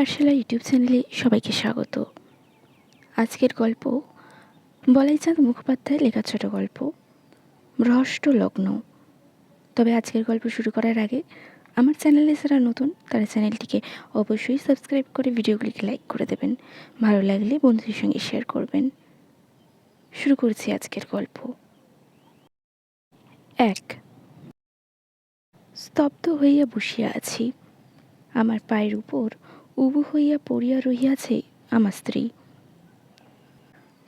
পাঠশালা YouTube চ্যানেলে সবাইকে স্বাগত। আজকের গল্প, বলাইচাঁদ মুখোপাধ্যায় লেখা ছোট গল্প ভ্রষ্ট লগ্ন। তবে আজকের গল্প শুরু করার আগে আমার চ্যানেলে যারা নতুন, তারা চ্যানেলটিকে অবশ্যই সাবস্ক্রাইব করে ভিডিওগুলিকে লাইক করে দেবেন। ভালো লাগলে বন্ধুদের সঙ্গে শেয়ার করবেন। শুরু করছি আজকের গল্প। এক, স্তব্ধ হইয়া বসিয়া আছি। আমার পায়ের উপর উবু হইয়া পড়িয়া রহিয়াছে আমার স্ত্রী।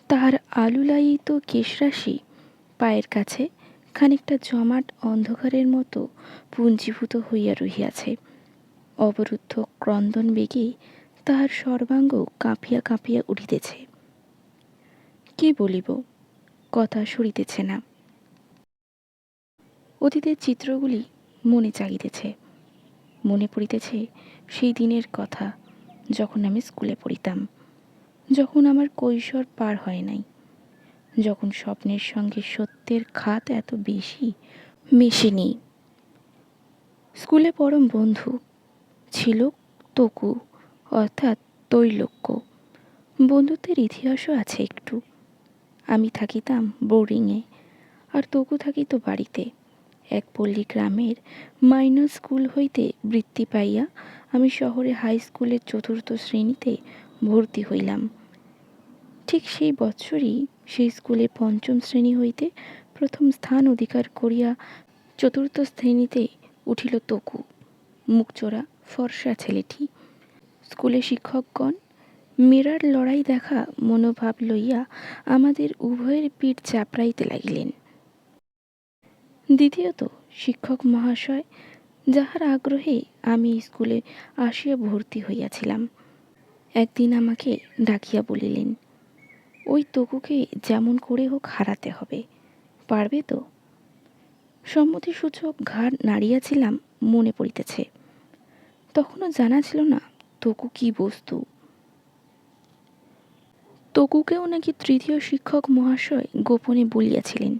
তাহার আলুলায়িত কেশরাশি পায়ের কাছে খানিকটা জমাট অন্ধকারের মতো পুঞ্জীভূত হইয়া রহিয়াছে। অবরুদ্ধ ক্রন্দন বেগে তাহার সর্বাঙ্গ কাঁপিয়া কাঁপিয়া উঠিতেছে। কি বলিব? কথা সরিতেছে না। অতীতের চিত্রগুলি মনে জাগিতেছে মনে পড়িতেছে সেই দিনের কথা। যখন আমি স্কুলে পড়িতাম, যখন আমার কৈশোর পার হয় নাই, যখন স্বপ্নের সঙ্গে সত্যের খাত এত বেশি মেশেনি। স্কুলে পরম বন্ধু ছিল তকু, অর্থাৎ তৈলক্য। বন্ধুত্বের ইতিহাসও আছে একটু। আমি থাকিতাম বোর্ডিংয়ে আর তকু থাকিত বাড়িতে। এক পল্লী গ্রামের মাইনর স্কুল হইতে বৃত্তি পাইয়া আমি শহরে হাই স্কুলের চতুর্থ শ্রেণীতে ভর্তি হইলাম। ঠিক সেই বৎসরই সেই স্কুলে পঞ্চম শ্রেণি হইতে প্রথম স্থান অধিকার করিয়া চতুর্থ শ্রেণীতে উঠিল তকু, মুখচোরা, ফর্সা ছেলেটি। স্কুলে শিক্ষকগণ মেরার লড়াই দেখা মনোভাব লইয়া আমাদের উভয়ের পিঠ চাপড়াইতে লাগিলেন। দ্বিতীয়ত, শিক্ষক মহাশয়, যাহার আগ্রহে আমি স্কুলে আসিয়া ভর্তি হইয়াছিলাম। একদিন আমাকে ডাকিয়া বলিলেন, ওই তকুকে যেমন করে হোক হারাতে হবে, পারবে তো? সম্মতিসূচক ঘাড় নাড়িয়াছিলাম, মনে পড়িতেছে। তখনও জানা ছিল না তকু কি বস্তু। তকুকেও নাকি তৃতীয় শিক্ষক মহাশয় গোপনে বলিয়াছিলেন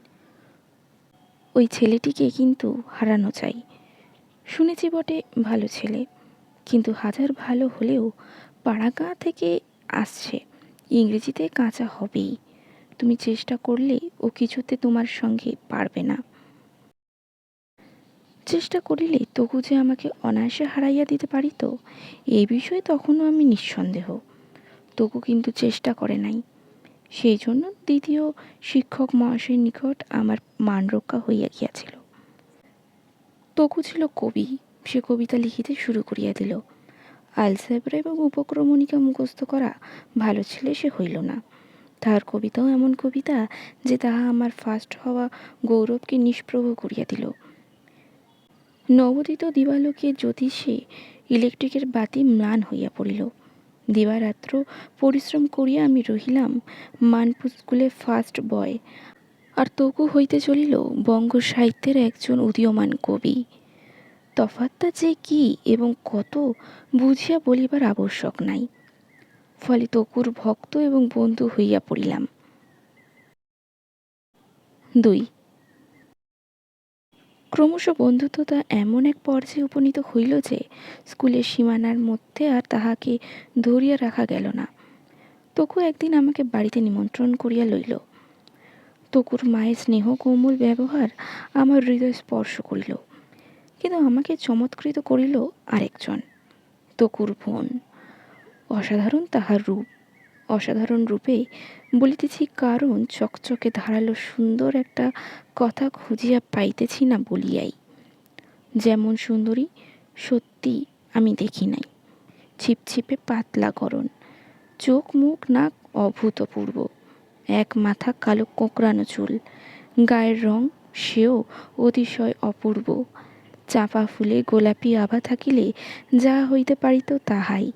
ওই ছেলেটিকে কিন্তু হারানো চাই। শুনেছি বটে, ভালো ছেলে। কিন্তু হাজার ভালো হলেও পাড়াগাঁ থেকে আসছে। ইংরেজিতে কাঁচা হবেই। তুমি চেষ্টা করলে ও কিছুতে তোমার সঙ্গে পারবে না। চেষ্টা করিলে তবু যে আমাকে অনায়াসে হারাইয়া দিতে পারিত এই বিষয়ে তখনও আমি নিঃসন্দেহ। তবু কিন্তু চেষ্টা করে নাই। সেই জন্য দ্বিতীয় শিক্ষক মহাশয়ের নিকট আমার মান রক্ষা হইয়া গিয়াছিল। তকু ছিল কবি, সে কবিতা লিখিতে শুরু করিয়া দিল। আলসেবরা এবং উপক্রমণিকা মুখস্থ করা ভালো ছেলে সে হইল না। তাহার কবিতাও এমন কবিতা যে তাহা আমার ফার্স্ট হওয়া গৌরবকে নিষ্প্রভ করিয়া দিল। নবোদিত দিবালোকে জ্যোতিষে ইলেকট্রিকের বাতি ম্লান হইয়া পড়িল। দিবারাত্র পরিশ্রম করিয়া আমি রহিলাম মানপুর স্কুলে ফার্স্ট বয় আর তবু হইতে চলিল বঙ্গ সাহিত্যের একজন উদীয়মান কবি। তফাতটা যে কি এবং কত বুঝিয়া বলিবার আবশ্যক নাই। ফলে তকুর ভক্ত এবং বন্ধু হইয়া পড়িলাম। দুই ক্রমশ বন্ধুত্বতা এমন এক পর্যায়ে উপনীত হইল যে, স্কুলের সীমানার মধ্যে আর তাহাকে ধরিয়া রাখা গেল না। তকু একদিন আমাকে বাড়িতে নিমন্ত্রণ করিয়া লইল। তকুর মায়ের স্নেহ কোমল ব্যবহার আমার হৃদয় স্পর্শ করিল, কিন্তু আমাকে চমৎকৃত করিল আরেকজন, তকুর বোন। অসাধারণ তাহার রূপ। অসাধারণ রূপে বলিতেছি, কারণ চকচকে ধারালো সুন্দর একটা কথা খুঁজিয়া পাইতেছি না বলিয়াই। যেমন সুন্দরী, সত্যি আমি দেখি নাই। ছিপছিপে পাতলা করণ চোখ, মুখ, নাক অভূতপূর্ব। এক মাথা কালো কোঁকড়ানো চুল, গায়ের রং সেও অতিশয় অপূর্ব। চাঁপা ফুলে গোলাপি আভা থাকিলে যা হইতে পারিত তাহাই।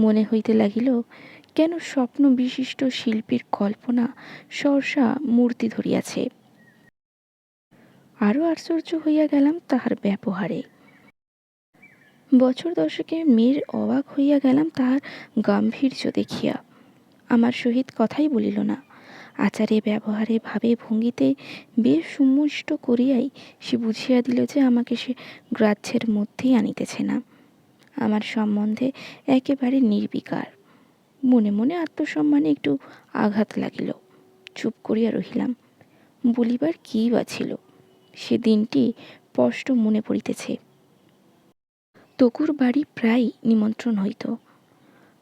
মনে হইতে লাগিল, কেন স্বপ্ন বিশিষ্ট শিল্পীর কল্পনা সহসা মূর্তি ধরিয়াছে। আরও আশ্চর্য হইয়া গেলাম তাহার ব্যবহারে। বছর দশকে মেয়ের অবাক হইয়া গেলাম তাহার গাম্ভীর্য দেখিয়া। আমার সহিত কথাই বলিল না। আচারে, ব্যবহারে, ভাবে, ভঙ্গিতে বেশ সুমুষ্ট করিয়াই সে বুঝিয়া দিল যে আমাকে সে গ্রাহ্যের মধ্যেই আনিতেছে না। আমার সম্বন্ধে একেবারে নির্বিকার। মনে মনে আত্মসম্মানে একটু আঘাত লাগিল। চুপ করিয়া রহিলাম। বলিবার কী বা ছিল? সে দিনটি স্পষ্ট মনে পড়িতেছে। তকুর বাড়ি প্রায় নিমন্ত্রণ হইত।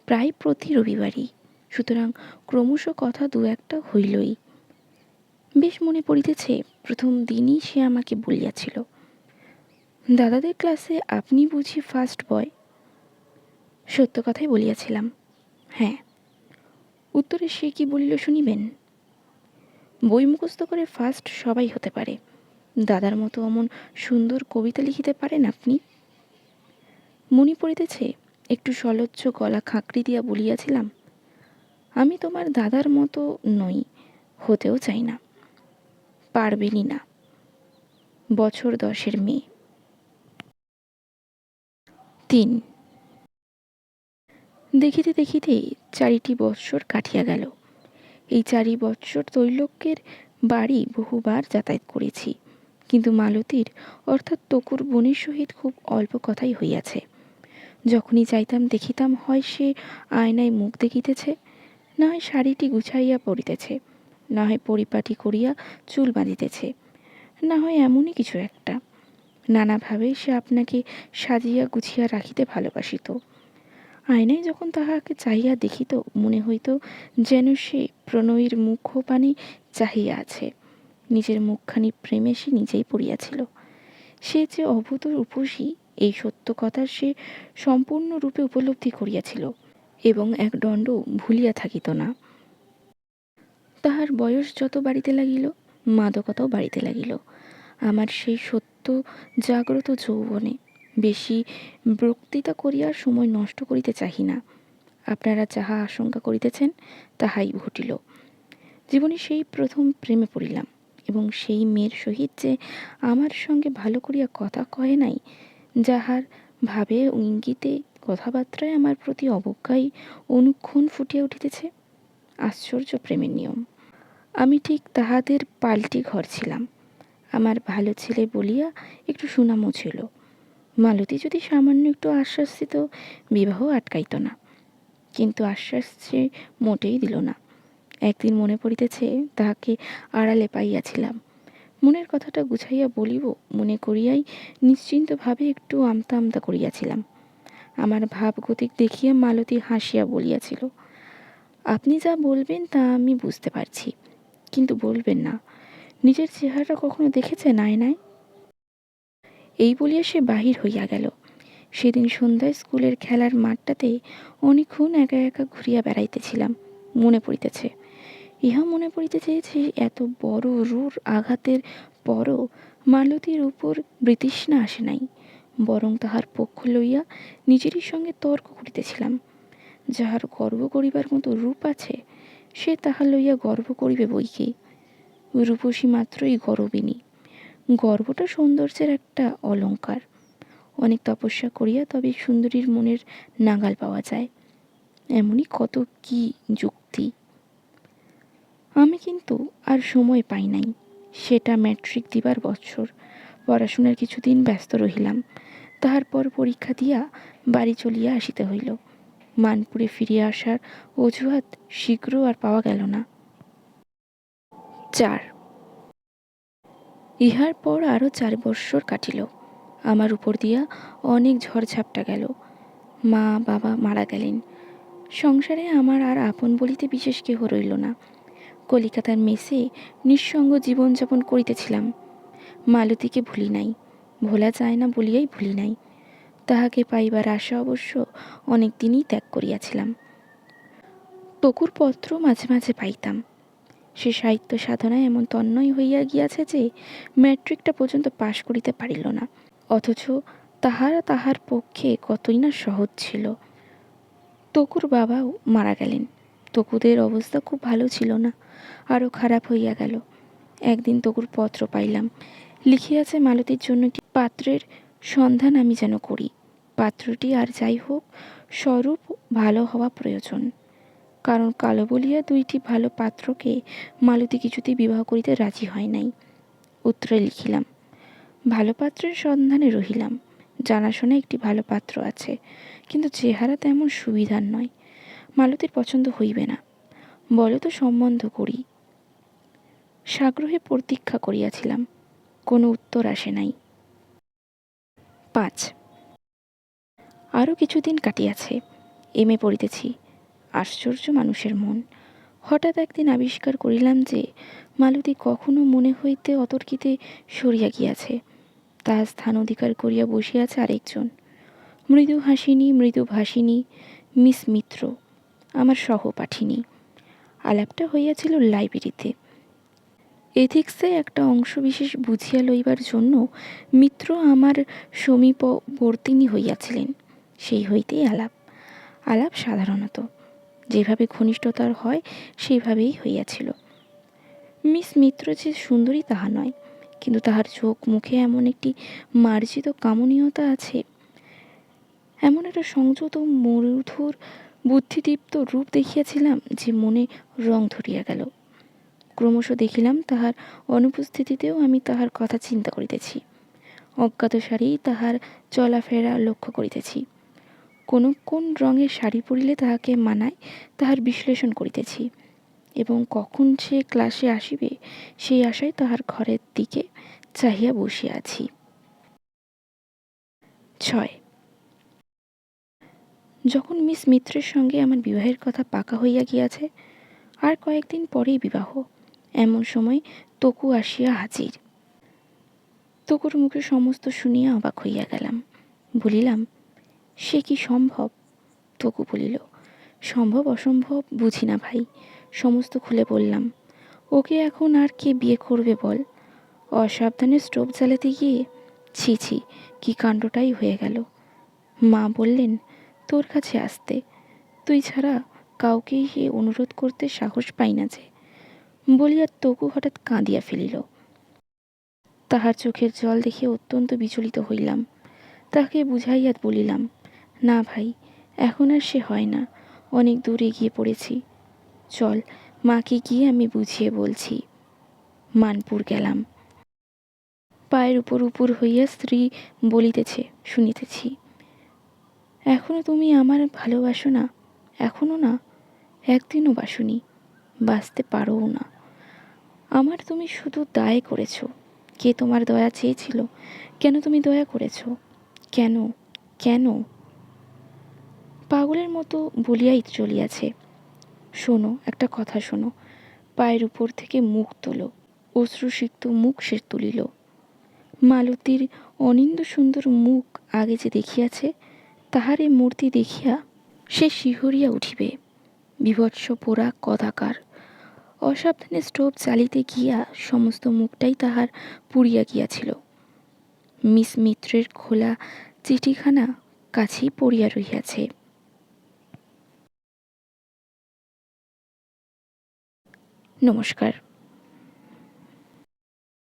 প্রায় প্রতি রবিবারই। সুতরাং ক্রমশ কথা দু একটা হইলই। বেশ মনে পড়িতেছে, প্রথম দিনই সে আমাকে বলিয়াছিল, দাদাদের ক্লাসে আপনি বুঝি ফার্স্ট বয় সত্য কথাই বলিয়াছিলাম। হ্যাঁ। উত্তরে সে কি বলিল শুনিবেন? বই মুখস্থ করে ফার্স্ট সবাই হতে পারে। দাদার মতো অমন সুন্দর কবিতা লিখিতে পারেন আপনি? মনে পড়িতেছে, একটু সলজ্জ গলা খাঁকড়ি দিয়া বলিয়াছিলাম, আমি তোমার দাদার মতো নই, হতেও চাই না, পারবেনই না, বছর দশের মেয়ে। তিন দেখিতে দেখিতে চারিটি বৎসর কাটিয়া গেল। এই চারি বৎসর তৈলক্যের বাড়ি বহুবার যাতায়াত করেছি, কিন্তু মালতীর, অর্থাৎ তকুর বোনের সহিত খুব অল্প কথাই হইয়াছে। যখনই যাইতাম দেখিতাম হয় সে আয়নায় মুখ দেখিতেছে, না হয় শাড়িটি গুছাইয়া পড়িতেছে, না হয় পরিপাটি করিয়া চুল বাঁধিতেছে, না হয় এমনই কিছু একটা। নানাভাবে সে আপনাকে সাজিয়া গুছিয়া রাখিতে ভালোবাসিত। আয়নায় যখন তাহাকে চাহিয়া দেখিত, মনে হইত যেন সে প্রণয়ীর মুখপানে চাহিয়া আছে। নিজের মুখখানি প্রেমে সে নিজেই পড়িয়াছিল। সে যে অভূত রূপসী, এই সত্য কথা সে সম্পূর্ণরূপে উপলব্ধি করিয়াছিল এবং এক দণ্ড ভুলিয়া থাকিত না। তাহার বয়স যত বাড়িতে লাগিল, মাদকতাও বাড়িতে লাগিল। আমার সেই সত্য জাগ্রত যৌবনে বেশি বক্তৃতা করিয়ার সময় নষ্ট করিতে চাহি না। আপনারা যাহা আশঙ্কা করিতেছেন, তাহাই ঘটিল। জীবনে সেই প্রথম প্রেমে পড়িলাম এবং সেই মেয়ের সহিত যে আমার সঙ্গে ভালো করিয়া কথা কয় নাই, যাহার ভাবে ইঙ্গিতে কথাবার্তায় আমার প্রতি অবজ্ঞাই অনুক্ষণ ফুটিয়া উঠিতেছে, আশ্চর্য প্রেমের নিয়ম। আমি ঠিক তাহাদের পাল্টি ঘর ছিলাম। আমার ভালো ছেলে বলিয়া একটু সুনামও ছিল। মালতী যদি সামান্য একটু আশ্বাস দিত বিবাহ আটকাইত না। কিন্তু আশ্বাস সে মোটেই দিল না। একদিন মনে পড়িতেছে, তাহাকে আড়ালে পাইয়াছিলাম। মনের কথাটা গুছাইয়া বলিব, মনে করিয়াই নিশ্চিন্তভাবে একটু আমতা আমতা করিয়াছিলাম। আমার ভাবগতিক দেখিয়া মালতী হাসিয়া বলিয়াছিল, আপনি যা বলবেন তা আমি বুঝতে পারছি। কিন্তু বলবেন না। নিজের চেহারাটা কখনো দেখেছে নাই নাই এই বলিয়া সে বাহির হইয়া গেল। সেদিন সন্ধ্যায় স্কুলের খেলার মাঠটাতে অনেকক্ষণ একা একা ঘুরিয়া বেড়াইতেছিলাম, মনে পড়িতেছে। ইহা মনে পড়িতে চেয়েছে এত বড় রূঢ় আঘাতের পরও মালতীর উপর বৃতৃষ্ণা আসে নাই, বরং তাহার পক্ষ লইয়া নিজেরই সঙ্গে তর্ক করিতেছিলাম। যাহার গর্ব করিবার মতো রূপ আছে, সে তাহা লইয়া গর্ব করিবে বইকে রূপসী মাত্রই গরবিনী। গর্বটা সৌন্দর্যের একটা অলঙ্কার। অনেক তপস্যা করিয়া তবে সুন্দরীর মনের নাগাল পাওয়া যায়। এমনই কত কি যুক্তি। আমি কিন্তু আর সময় পাই নাই। সেটা ম্যাট্রিক দিবার বৎসর পড়াশোনার কিছুদিন ব্যস্ত রহিলাম। তাহার পর পরীক্ষা দিয়া বাড়ি চলিয়া আসিতে হইল। মানপুরে ফিরিয়া আসার অজুহাত শীঘ্র আর পাওয়া গেল না। চার ইহার পর আরও চার বৎসর কাটিল। আমার উপর দিয়া অনেক ঝড়ঝাপটা গেল। মা, বাবা মারা গেলেন। সংসারে আমার আর আপন বলিতে বিশেষ কেহ রইল না। কলিকাতার মেসে নিঃসঙ্গ জীবনযাপন করিতেছিলাম। মালতীকে ভুলি নাই। ভোলা যায় না বলিয়াই ভুলি নাই। তাহাকে পাইবার আশা অবশ্য অনেক দিনই ত্যাগ করিয়াছিলাম। টকুর পত্র মাঝে মাঝে পাইতাম। সে সাহিত্য সাধনায় এমন তন্ময় হইয়া গিয়াছে যে ম্যাট্রিকটা পর্যন্ত পাশ করিতে পারিল না। অথচ তাহারা তাহার পক্ষে কতই না সহজ ছিল। তকুর বাবাও মারা গেলেন। তকুদের অবস্থা খুব ভালো ছিল না, আরও খারাপ হইয়া গেল। একদিন তকুর পত্র পাইলাম। লিখিয়াছে মালতীর জন্য একটি পাত্রের সন্ধান আমি যেন করি। পাত্রটি আর যাই হোক, স্বরূপ ভালো হওয়া প্রয়োজন। কারণ কালো বলিয়া দুইটি ভালো পাত্রকে মালতী কিছুতেই বিবাহ করিতে রাজি হয় নাই। উত্তরে লিখিলাম, ভালো পাত্রের সন্ধানে রহিলাম। জানাশোনা একটি ভালো পাত্র আছে, কিন্তু চেহারা তেমন সুবিধার নয়। মালতীর পছন্দ হইবে না। বলো তো সম্বন্ধ করি। সাগ্রহে প্রতীক্ষা করিয়াছিলাম, কোনো উত্তর আসে নাই। পাঁচ আরও কিছুদিন কাটিয়াছে এম এ পড়িতেছি। আশ্চর্য মানুষের মন। হঠাৎ একদিন আবিষ্কার করিলাম যে, মালতী কখনো মনে হইতে অতর্কিতে সরিয়া গিয়াছে। তার স্থান অধিকার করিয়া বসিয়াছে আরেকজন। মৃদু হাসিনী, মৃদু ভাসিনী, মিস মিত্র, আমার সহপাঠিনী। আলাপটা হইয়াছিল লাইব্রেরিতে। এথিক্সে একটা অংশবিশেষ বুঝিয়া লইবার জন্য মিত্র আমার সমীপবর্তিনী হইয়াছিলেন। সেই হইতেই আলাপ। আলাপ সাধারণত। যেভাবে ঘনিষ্ঠতার হয়, সেইভাবেই হইয়াছিল। মিস মিত্র যে সুন্দরী তাহা নয়, কিন্তু তাহার চোখ মুখে এমন একটি মার্জিত কামনীয়তা আছে, এমন একটা সংযত মধুর বুদ্ধিদীপ্ত রূপ দেখিয়াছিলাম যে মনে রং ধরিয়া গেল। ক্রমশ দেখিলাম তাহার অনুপস্থিতিতেও আমি তাহার কথা চিন্তা করিতেছি, অজ্ঞাতসারেই তাহার চলাফেরা লক্ষ্য করিতেছি। কোনো কোন রঙের শাড়ি পরিলে তাহাকে মানায়, তাহার বিশ্লেষণ করিতেছি। এবং কখন সে ক্লাসে আসিবে, সেই আশায় তাহার ঘরের দিকে চাহিয়া বসিয়া আছি। ছয়। যখন মিস মিত্রের সঙ্গে আমার বিবাহের কথা পাকা হইয়া গিয়াছে, আর কয়েকদিন পরেই বিবাহ, এমন সময় তকু আসিয়া হাজির। তকুর মুখে সমস্ত শুনিয়া অবাক হইয়া গেলাম। বলিলাম সে কি সম্ভব? তকু বলিল, সম্ভব অসম্ভব বুঝি না ভাই, সমস্ত খুলে বললাম। ওকে এখন আর কে বিয়ে করবে বল? অসাবধানে স্টোভ জ্বালাতে গিয়ে, ছি ছি, কী কাণ্ডটাই হয়ে গেল। মা বললেন, তোর কাছে আসতে। তুই ছাড়া কাউকেই সে অনুরোধ করতে সাহস পাই না যে। বলিয়া তকু হঠাৎ কাঁদিয়া ফেলিল। তাহার চোখের জল দেখে অত্যন্ত বিচলিত হইলাম। তাকে বুঝাইয়া বলিলাম না ভাই, এখন আর সে হয় না। অনেক দূর এগিয়ে পড়েছি। চল, মাকে গিয়ে আমি বুঝিয়ে বলছি। মানপুর গেলাম। পায়ের উপর উপর হইয়া স্ত্রী বলিতেছে, শুনিতেছি। এখনও তুমি আমার ভালোবাসো না? এখনও না? একদিনও বাসুনি, বাঁচতে পারোও না। আমার তুমি শুধু দায় করেছ। কে তোমার দয়া চেয়েছিল? কেন তুমি দয়া করেছ? কেন? কেন? পাগলের মতো বলিয়াই চলিয়াছে। শোনো, একটা কথা শোনো। পায়ের উপর থেকে মুখ তোলো। অশ্রুসিক্ত মুখ সে তুলিল। মালতীর অনিন্দ সুন্দর মুখ আগে যে দেখিয়াছে, তাহার মূর্তি দেখিয়া সে শিহরিয়া উঠিবে। বিভৎস পোড়া কদাকার। অসাবধানে স্টোভ চালিতে গিয়া সমস্ত মুখটাই তাহার পুড়িয়া গিয়াছিল। মিস মিত্রের খোলা চিঠিখানা কাছেই পড়িয়া রহিয়াছে। নমস্কার।